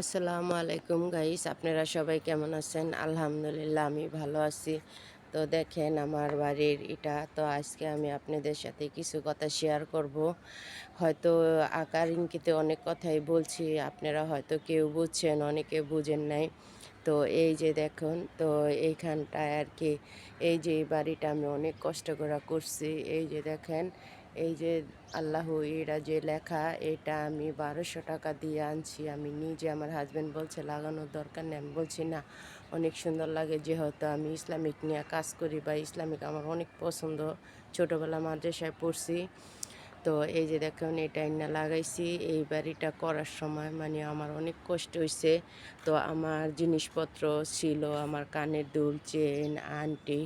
আসসালামু আলাইকুম গাইস, আপনারা সবাই কেমন আছেন? আলহামদুলিল্লাহ, আমি ভালো আছি। তো দেখেন, আমার বাড়ির এটা তো আজকে আমি আপনাদের সাথে কিছু কথা শেয়ার করব। হয়তো আকার ইঙ্কিতে অনেক কথাই বলছি, আপনারা হয়তো কেউ বুঝছেন, অনেকে বুঝেন নাই। তো এই যে দেখুন, তো এইখানটায় আর কি, এই যে বাড়িটা আমি অনেক কষ্ট করে করছি। এই যে দেখেন এই যে আল্লাহ, এরা যে লেখা, এটা আমি বারোশো টাকা দিয়ে আনছি। আমি নিজে আমার হাজব্যান্ড বলছে, লাগানোর দরকার নেই। আমি বলছি, না, অনেক সুন্দর লাগে যেহেতু আমি ইসলামিক নিয়ে কাজ করি বা ইসলামিক আমার অনেক পছন্দ। ছোটোবেলা মাদ্রাসায় পড়ছি। তো এই যে দেখুন, এটা না লাগাইছি। এই বাড়িটা করার সময় মানে আমার অনেক কষ্ট হয়েছে তো আমার জিনিসপত্র ছিল, আমার কানের দুল, চেন আন্টি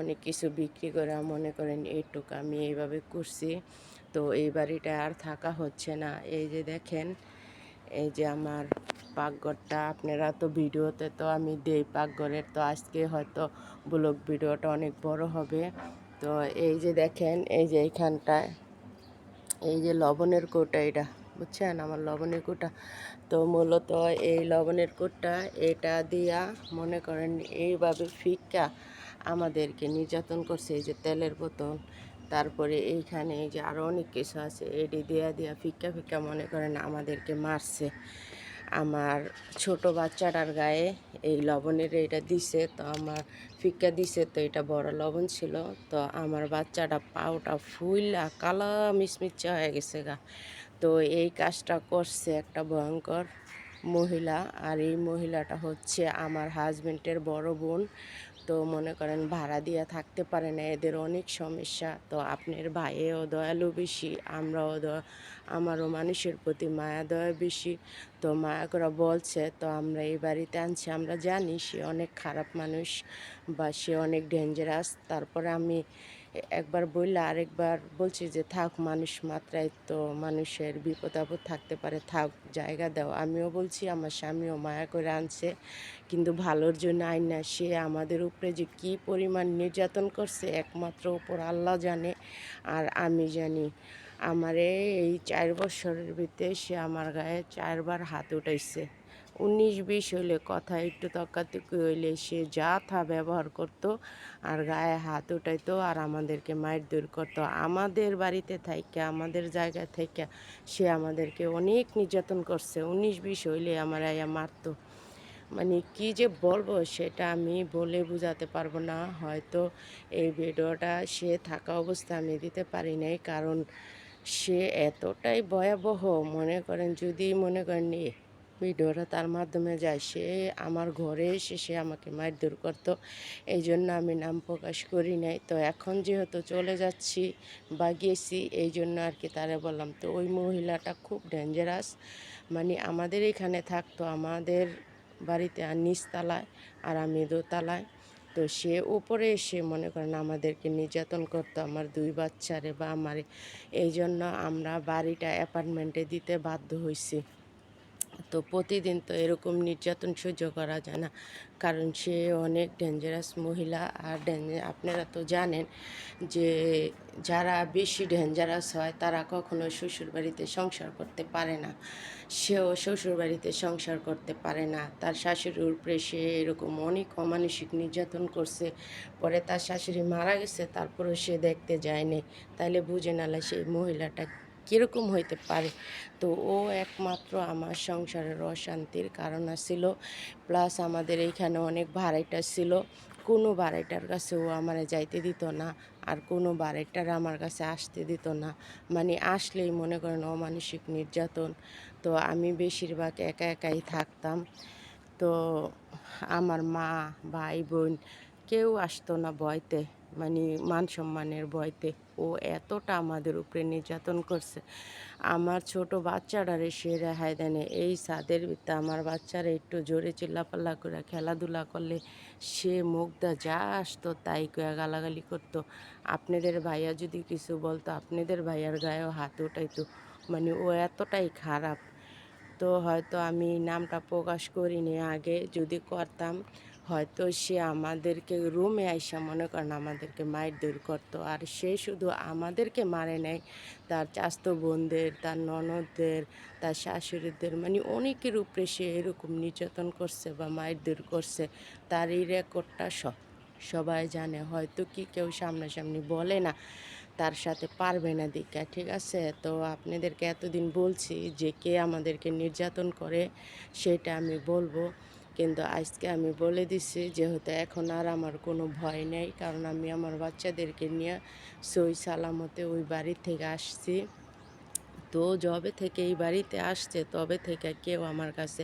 অনেক কিছু বিক্রি করে মনে করেন এইটুকু আমি এইভাবে করছি। তো এই বাড়িটা আর থাকা হচ্ছে না। এই যে দেখেন, এই যে আমার পাকঘরটা, আপনারা তো ভিডিওতে তো আমি দেই পাকঘরের, তো আজকে হয়তো ব্লগ ভিডিওটা অনেক বড় হবে। তো এই যে দেখেন, এই যে এইখানটায় এই যে লবণের কোটা এটা, বুঝছেন? আমার লবণের কোটা। তো মূলত এই লবণের কোটটা, এটা দিয়া মনে করেন এইভাবে ফিক্কা আমাদেরকে নির্যাতন করছে, এই যে তেলের বোতল, তারপরে এইখানে এই যে আরও অনেক কিছু আছে এটি দেয়া দেয়া ফিক্কা ফিক্কা মনে করেন আমাদেরকে মারছে। আমার ছোট বাচ্চাটার গায়ে এই লবণের এটা দিছে, তো আমার ফিক্কা দিছে, তো এটা বড় লবণ ছিল, তো আমার বাচ্চাটা পাউটা ফুইলা কালা মিচমিচা হয়ে গেছে গা। তো এই কাজটা করছে একটা ভয়ঙ্কর মহিলা আর এই মহিলাটা হচ্ছে আমার হাজবেন্ডের বড় বোন। তো মনে করেন ভাড়া দিয়ে থাকতে পারে না, এদের অনেক সমস্যা। তো আপনার ভাইয়েও দয়ালু বেশি, আমরাও আমারও মানুষের প্রতি মায়া, দয়া বেশি। তো মায়া করে বলছে, তো আমরা এই বাড়িতে আনছি, আমরা জানি সে অনেক খারাপ মানুষ বা সে অনেক ডেঞ্জারাস তারপরে আমি একবার বললে আরেকবার বলছি যে, থাক, মানুষ মাত্রায় তো মানুষের বিপদ আপদ থাকতে পারে, থাক, জায়গা দাও। আমিও বলছি, আমার স্বামীও মায়া করে আনছে, কিন্তু ভালোর জন্য আইন না সে আমাদের উপরে যে কি পরিমাণ নির্যাতন করছে, একমাত্র উপর আল্লাহ জানে। আর আমি জানি আমারে এই চার বছরের ভিতরে সে আমার গায়ে চারবার হাত উঠাইছে। উনিশ, বিশ হইলে কথা একটু তকাতকি হইলে সে যা থা ব্যবহার করতো, আর গায়ে হাত উঠাইতো, আর আমাদেরকে মায়ের দূর করতো। আমাদের বাড়িতে থাইকে, আমাদের জায়গা থেকে সে আমাদেরকে অনেক নির্যাতন করছে। উনিশ, বিশ হইলে আমার আয়া মারতো। মানে কি যে বলব সেটা আমি বলে বোঝাতে পারব না। হয়তো এই ভিডিওটা সে থাকা অবস্থা আমি দিতে পারি নাই, কারণ সে এতটাই ভয়াবহ, মনে করেন যদি, মনে করেন এ ভিডিওটা তার মাধ্যমে যায়, সে আমার ঘরে এসে সে আমাকে মারধর করতো। এই জন্য আমি নাম প্রকাশ করি নাই। তো এখন যেহেতু চলে যাচ্ছি, বা গেছি, এই জন্য আর কি তারা বললাম, তো ওই মহিলাটা খুব ডেঞ্জারাস মানে আমাদের এখানে থাকতো, আমাদের বাড়িতে আর নিচতলায়, আর আমি দোতলায়। তো সে উপরে এসে মনে করেন আমাদেরকে নির্যাতন করতো, আমার দুই বাচ্চারে বা আমার। এই জন্য আমরা বাড়িটা, অ্যাপার্টমেন্টে দিতে বাধ্য হয়েছি তো প্রতিদিন তো এরকম নির্যাতন সহ্য করা যায় না। কারণ সে অনেক ডেঞ্জারাস মহিলা আর আপনারা তো জানেন যে যারা বেশি ডেঞ্জারাস হয় তারা কখনো শ্বশুরবাড়িতে সংসার করতে পারে না। সেও শ্বশুরবাড়িতে সংসার করতে পারে না। তার শাশুড়ির উপরে সে এরকম অনেক অমানসিক নির্যাতন করছে। পরে তার শাশুড়ি মারা গেছে, তারপরেও সে দেখতে যায়নি। তাইলে বুঝে নালে সেই মহিলাটা কীরকম হইতে পারে? তো ও একমাত্র আমার সংসারের অশান্তির কারণ ছিল প্লাস আমাদের এইখানে অনেক ভাড়াইটা ছিল। কোনো বাড়িটার কাছে ও আমার যাইতে দিত না। আর কোনো বাড়িটার আমার কাছে আসতে দিত না। মানে আসলেই মনে করেন অমানসিক নির্যাতন। তো আমি বেশিরভাগ একা একাই থাকতাম। তো আমার মা, ভাই, বোন কেউ আসতো না ভয়তে। মানে মান সম্মানের ভয়তে ও এতটা আমাদের উপরে নির্যাতন করছে। আমার ছোট বাচ্চাটারে সে রেহাই দেনে। এই ছাদের ভিতরে আমার বাচ্চারা একটু জোরে চিল্লাপাল্লা করে খেলাধুলা করলে সে মুখটা যা আসতো তাই কয়া গালাগালি করতো। আপনাদের ভাইয়া যদি কিছু বলতো, আপনাদের ভাইয়ার গায়েও হাত উঠাইতো। মানে ও এতটাই খারাপ। তো হয়তো আমি নামটা প্রকাশ করিনি, আগে যদি করতাম হয়তো সে আমাদেরকে রুমে আইসা মনে করেন আমাদেরকে মায়ের দূর করতো। আর সে শুধু আমাদেরকে মারে নাই, তার চাস্তো বোনদের, তার ননদদের, তার শাশুড়িদের মানে অনেকের উপরে সে এরকম নির্যাতন করছে বা মায়ের দূর করছে। তার এই রেকর্ডটা সব সবাই জানে, হয়তো কি কেউ সামনাসামনি বলে না, তার সাথে পারবে না দীক্ষা ঠিক আছে? তো আপনাদেরকে এতদিন বলছি যে কে আমাদেরকে নির্যাতন করে সেটা আমি বলব। কিন্তু আজকে আমি বলে দিছি যেহেতু এখন আর আমার কোনো ভয় নেই, কারণ আমি আমার বাচ্চাদেরকে নিয়ে সই সালামতে ওই বাড়ি থেকে আসছি। তো যবে থেকে এই বাড়িতে আসছে, তবে থেকে কেউ আমার কাছে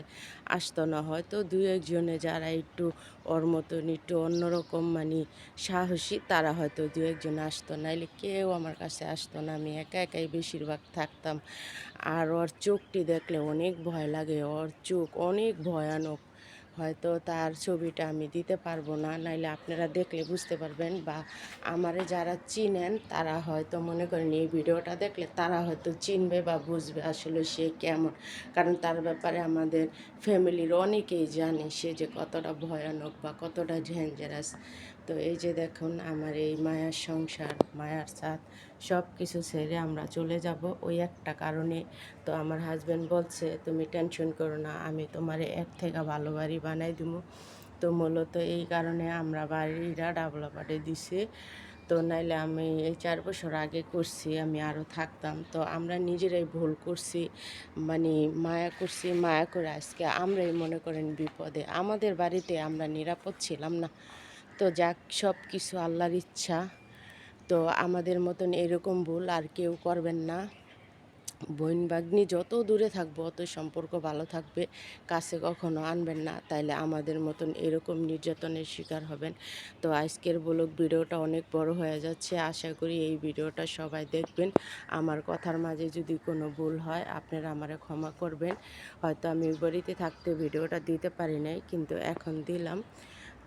আসতো না। হয়তো দু একজনে যারা একটু ওর মতন একটু অন্যরকম মানে সাহসী, তারা হয়তো দু একজন আসতো, নাইলে কেউ আমার কাছে আসতো না। আমি একা একাই বেশিরভাগ থাকতাম। আর ওর চোখটি দেখলে অনেক ভয় লাগে। ওর চোখ অনেক ভয়ানক। হয়তো তার ছবিটা আমি দিতে পারব না, নাইলে আপনারা দেখলে বুঝতে পারবেন বা আমারে যারা চিনেন তারা হয়তো মনে করেন এই ভিডিওটা দেখলে তারা হয়তো চিনবে বা বুঝবে আসলে সে কেমন। কারণ তার ব্যাপারে আমাদের ফ্যামিলির অনেকেই জানে সে যে কতটা ভয়ানক বা কতটা ডেঞ্জারাস তো এই যে দেখুন, আমার এই মায়ার সংসার, মায়ার সাথ সব কিছু ছেড়ে আমরা চলে যাব ওই একটা কারণে। তো আমার হাজব্যান্ড বলছে, তুমি টেনশন করো না, আমি তোমার এক থেকে ভালো বাড়ি বানাই দিব তো মূলত এই কারণে আমরা বাড়িটা ডাবলা পাটে দিছি। তো নাইলে আমি এই চার বছর আগে করছি, আমি আরও থাকতাম। তো আমরা নিজেরাই ভুল করছি মানে মায়া করছি, মায়া করে আজকে আমরাই মনে করেন বিপদে। আমাদের বাড়িতে আমরা নিরাপদ ছিলাম না। তো যাক সব কিছু আল্লাহর ইচ্ছা। তো আমাদের মতন এরকম ভুল আর কেউ করবেন না। বোন বাগ্নি যত দূরে থাকব, অত সম্পর্ক ভালো থাকবে, কাছে কখনো আনবেন না। তাইলে আমাদের মতন এরকম নির্যাতনের শিকার হবেন। তো আজকের ব্লগ ভিডিওটা অনেক বড় হয়ে যাচ্ছে। আশা করি এই ভিডিওটা সবাই দেখবেন। আমার কথার মাঝে যদি কোনো ভুল হয়, আপনারা আমারে ক্ষমা করবেন। হয়তো আমি বাড়িতে থাকতে ভিডিওটা দিতে পারি নাই, কিন্তু এখন দিলাম।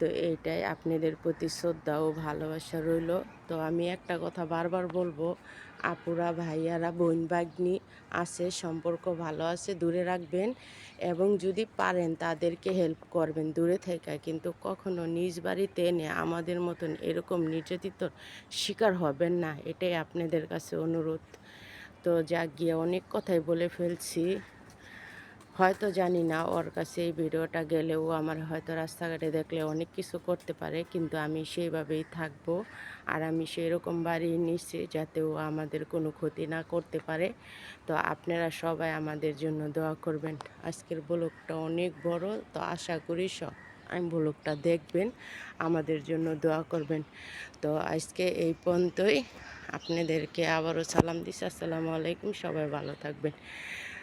তো এইটাই আপনাদের প্রতি শ্রদ্ধা ও ভালোবাসা রইল। তো আমি একটা কথা বারবার বলব, আপুরা, ভাইয়ারা, বোন বাগ্নি আছে, সম্পর্ক ভালো আছে, দূরে রাখবেন এবং যদি পারেন তাদেরকে হেল্প করবেন দূরে থেকে। কিন্তু কখনো নিজ বাড়িতে এনে আমাদের মতন এরকম নির্যাতিত শিকার হবেন না, এটাই আপনাদের কাছে অনুরোধ। তো যা গিয়ে অনেক কথাই বলে ফেলছি। হয়তো জানি না ওর কাছে এই ভিডিওটা গেলেও আমার হয়তো রাস্তাঘাটে দেখলে অনেক কিছু করতে পারে, কিন্তু আমি সেইভাবেই থাকব। আর আমি সেই রকম বাড়ি নিচ্ছি যাতে ও আমাদের কোনো ক্ষতি না করতে পারে। তো আপনারা সবাই আমাদের জন্য দোয়া করবেন। আজকের ব্লগটা অনেক বড়, তো আশা করি সব আমি ব্লগটা দেখবেন, আমাদের জন্য দোয়া করবেন। তো আজকে এই পর্যন্তই। আপনাদেরকে আবারও সালাম দিচ্ছি। আসসালামু আলাইকুম। সবাই ভালো থাকবেন।